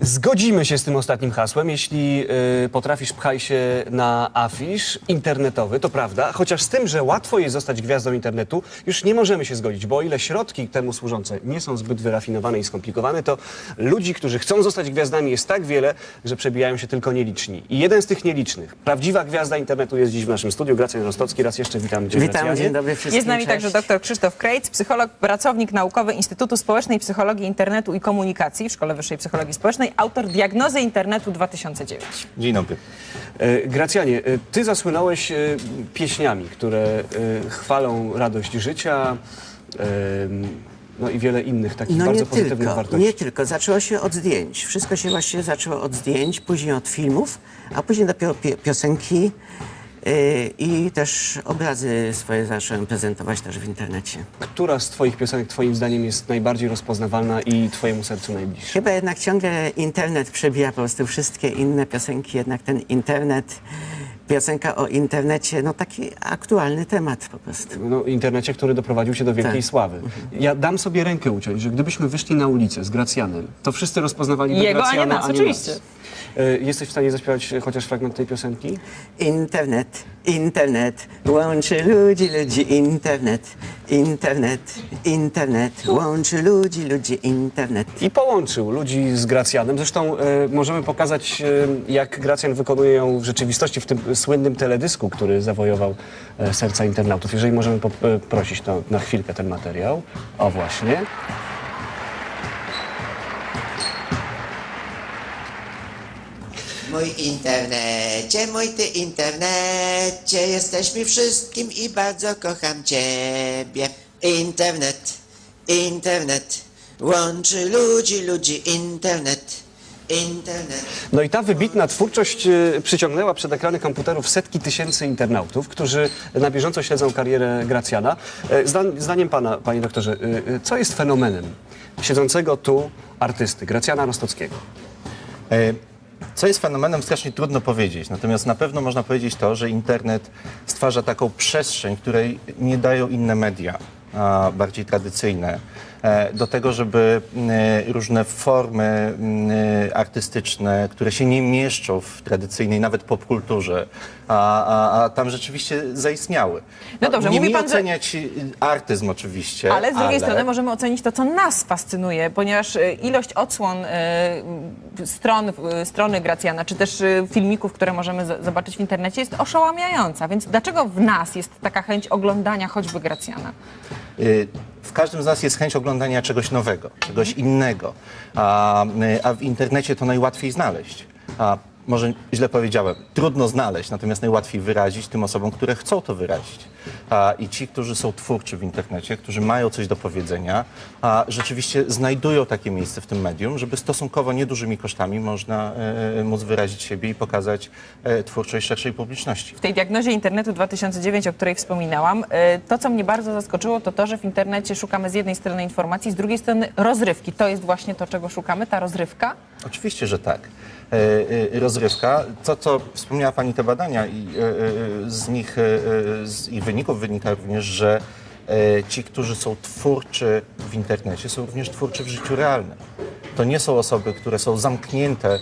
Zgodzimy się z tym ostatnim hasłem. Jeśli y, potrafisz, pchaj się na afisz internetowy, to prawda. Chociaż z tym, że łatwo jest zostać gwiazdą internetu, już nie możemy się zgodzić, bo o ile środki temu służące nie są zbyt wyrafinowane i skomplikowane, to ludzi, którzy chcą zostać gwiazdami jest tak wiele, że przebijają się tylko nieliczni. I jeden z tych nielicznych, prawdziwa gwiazda internetu jest dziś w naszym studiu. Gracjan Rostocki, raz jeszcze witam cię. Witam, dzień dobry wszystkim. Jest z nami cześć. także dr Krzysztof Krejc, psycholog, pracownik naukowy Instytutu Społecznej Psychologii Internetu i Komunikacji w Szkole Wyższej Psychologii Społecznej, autor Diagnozy Internetu 2009. Dzień dobry. E, Gracjanie, e, ty zasłynąłeś e, pieśniami, które chwalą radość życia no i wiele innych takich No bardzo nie pozytywnych tylko, wartości. nie tylko. Zaczęło się od zdjęć. Wszystko się właściwie zaczęło od zdjęć, później od filmów, a później dopiero pi- piosenki i też obrazy swoje zacząłem prezentować też w internecie. Która z twoich piosenek twoim zdaniem jest najbardziej rozpoznawalna i twojemu sercu najbliższa? Chyba jednak ciągle internet przebija po prostu wszystkie inne piosenki, jednak ten internet, piosenka o internecie, no taki aktualny temat po prostu. No, internecie, który doprowadził cię do wielkiej Tak. sławy. Ja dam sobie rękę uciąć, że gdybyśmy wyszli na ulicę z Gracjanem, to wszyscy rozpoznawali Jego, a nie Gracjana, nas, oczywiście. E, Jesteś w stanie zaśpiewać chociaż fragment tej piosenki? Internet, internet, łączy ludzi, ludzi, internet, internet, internet, łączy ludzi, ludzi, internet. I połączył ludzi z Gracjanem. Zresztą e, możemy pokazać, e, jak Gracjan wykonuje ją w rzeczywistości w tym słynnym teledysku, który zawojował e, serca internautów. Jeżeli możemy poprosić to na chwilkę ten materiał. O właśnie. Mój internecie, mój ty internecie, jesteś mi wszystkim i bardzo kocham ciebie. Internet, internet, łączy ludzi, ludzi, internet, internet. No i ta wybitna twórczość e, przyciągnęła przed ekrany komputerów setki tysięcy internautów, którzy na bieżąco śledzą karierę Gracjana. E, zdan- Zdaniem pana, panie doktorze, e, e, co jest fenomenem siedzącego tu artysty, Gracjana Rostockiego? E, Co jest fenomenem, strasznie trudno powiedzieć. Natomiast na pewno można powiedzieć to, że internet stwarza taką przestrzeń, której nie dają inne media, bardziej tradycyjne, do tego, żeby m, różne formy m, artystyczne, które się nie mieszczą w tradycyjnej nawet popkulturze, a, a, a tam rzeczywiście zaistniały. No dobrze, nie mówi pan, że- oceniać y, artyzm oczywiście, Ale z drugiej strony możemy ocenić to, co nas fascynuje, ponieważ e, ilość odsłon e, stron, e, strony Gracjana, czy też e, filmików, które możemy zobaczyć w internecie, jest oszałamiająca. Więc dlaczego w nas jest taka chęć oglądania choćby Gracjana? Y, W każdym z nas jest chęć oglądania czegoś nowego, czegoś innego, a, y, a w internecie to najłatwiej znaleźć. A może źle powiedziałem, trudno znaleźć, natomiast najłatwiej wyrazić tym osobom, które chcą to wyrazić. A, I ci, którzy są twórczy w internecie, którzy mają coś do powiedzenia, a rzeczywiście znajdują takie miejsce w tym medium, żeby stosunkowo niedużymi kosztami można e, móc wyrazić siebie i pokazać e, twórczość szerszej publiczności. W tej diagnozie internetu 2009, o której wspominałam, e, to, co mnie bardzo zaskoczyło, to to, że w internecie szukamy z jednej strony informacji, z drugiej strony rozrywki. To jest właśnie to, czego szukamy, ta rozrywka. Oczywiście, że tak. E, e, rozrywka, to co wspomniała Pani te badania i e, z nich, z ich wyników wynika również, że ci, którzy są twórczy w internecie, są również twórczy w życiu realnym. To nie są osoby, które są zamknięte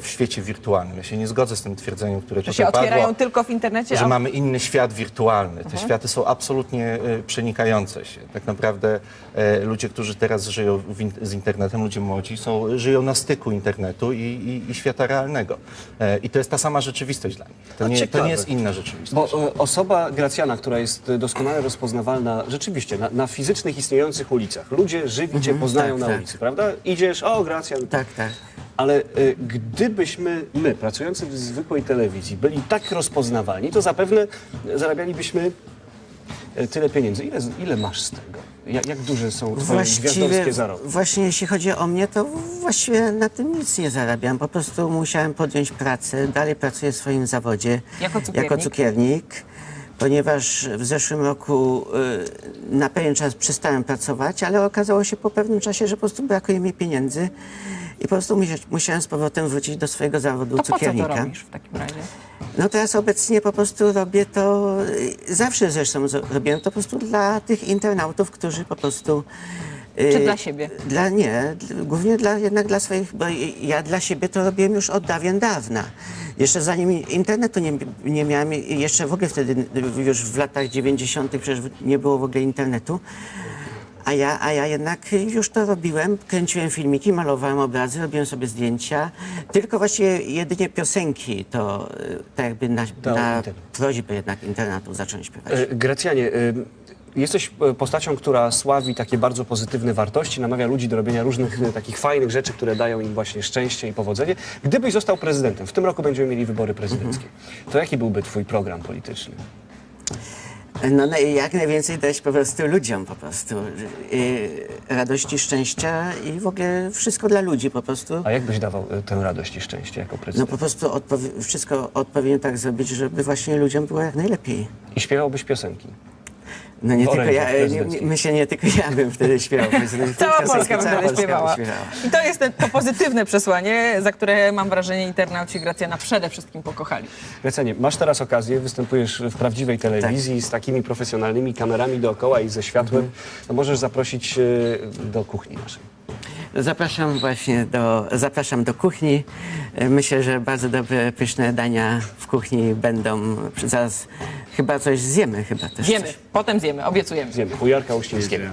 w świecie wirtualnym. Ja się nie zgodzę z tym twierdzeniem, które Że tutaj się otwierają padło tylko w internecie, że a mamy inny świat wirtualny. Te światy są absolutnie e, przenikające się. Tak naprawdę e, ludzie, którzy teraz żyją in, z internetem, ludzie młodzi, są, żyją na styku internetu i, i, i świata realnego. E, I to jest ta sama rzeczywistość dla nich. To, nie, to nie jest inna rzeczywistość. Bo osoba Gracjana, która jest doskonale rozpoznawalna rzeczywiście na, na fizycznych istniejących ulicach. Ludzie żywi cię poznają tak, na tak. ulicy, prawda? Idziesz, o Gracjan. Tak, tak. Ale e, gdybyśmy my, pracujący w zwykłej telewizji, byli tak rozpoznawalni, to zapewne zarabialibyśmy e, tyle pieniędzy. Ile, ile masz z tego? Jak, jak duże są twoje gwiazdorskie zarobki? właśnie jeśli chodzi o mnie, to właściwie na tym nic nie zarabiam. Po prostu musiałem podjąć pracę, dalej pracuję w swoim zawodzie Jako cukiernik? jako cukiernik ponieważ w zeszłym roku y, na pewien czas przestałem pracować, ale okazało się po pewnym czasie, że po prostu brakuje mi pieniędzy i po prostu musia- musiałem z powrotem wrócić do swojego zawodu to po co to cukiernika. robisz w takim razie? No teraz obecnie po prostu robię to, y, zawsze zresztą robiłem to po prostu dla tych internautów, którzy po prostu Czy Y, dla siebie? Dla nie, głównie dla, jednak dla swoich, bo ja dla siebie to robiłem już od dawien dawna. Jeszcze zanim internetu nie, nie miałem, jeszcze w ogóle wtedy, już w latach 90. przecież nie było w ogóle internetu. A ja, a ja jednak już to robiłem, kręciłem filmiki, malowałem obrazy, robiłem sobie zdjęcia. Tylko właściwie jedynie piosenki to y, tak jakby na, Dał na internet. prośbę jednak internetu zacząłem śpiewać. E, Grecjanie, y, jesteś e, postacią, która sławi takie bardzo pozytywne wartości, namawia ludzi do robienia różnych e, takich fajnych rzeczy, które dają im właśnie szczęście i powodzenie. Gdybyś został prezydentem, w tym roku będziemy mieli wybory prezydenckie, to jaki byłby twój program polityczny? No, no i jak najwięcej dać po prostu ludziom po prostu. I radości, szczęścia i w ogóle wszystko dla ludzi po prostu. A jak byś dawał e, tę radość i szczęście jako No prezydent? po prostu odpowi- wszystko odpowiednio tak zrobić, żeby właśnie ludziom było jak najlepiej. I śpiewałbyś piosenki. No nie tylko ja, nie, myślę, nie tylko ja bym wtedy śpiewał. Cała Polska by wtedy śpiewała. śpiewała. I to jest to pozytywne przesłanie, za które mam wrażenie internauci Gracjana przede wszystkim pokochali. Grecjanie, masz teraz okazję, występujesz w prawdziwej telewizji Tak. z takimi profesjonalnymi kamerami dookoła i ze światłem. Mhm. No możesz zaprosić e, do kuchni naszej. Zapraszam właśnie do, zapraszam do kuchni. Myślę, że bardzo dobre, pyszne dania w kuchni będą. Zaraz chyba coś zjemy chyba też. Zjemy, potem zjemy, obiecujemy. Zjemy. U Jarka Uścińskiego.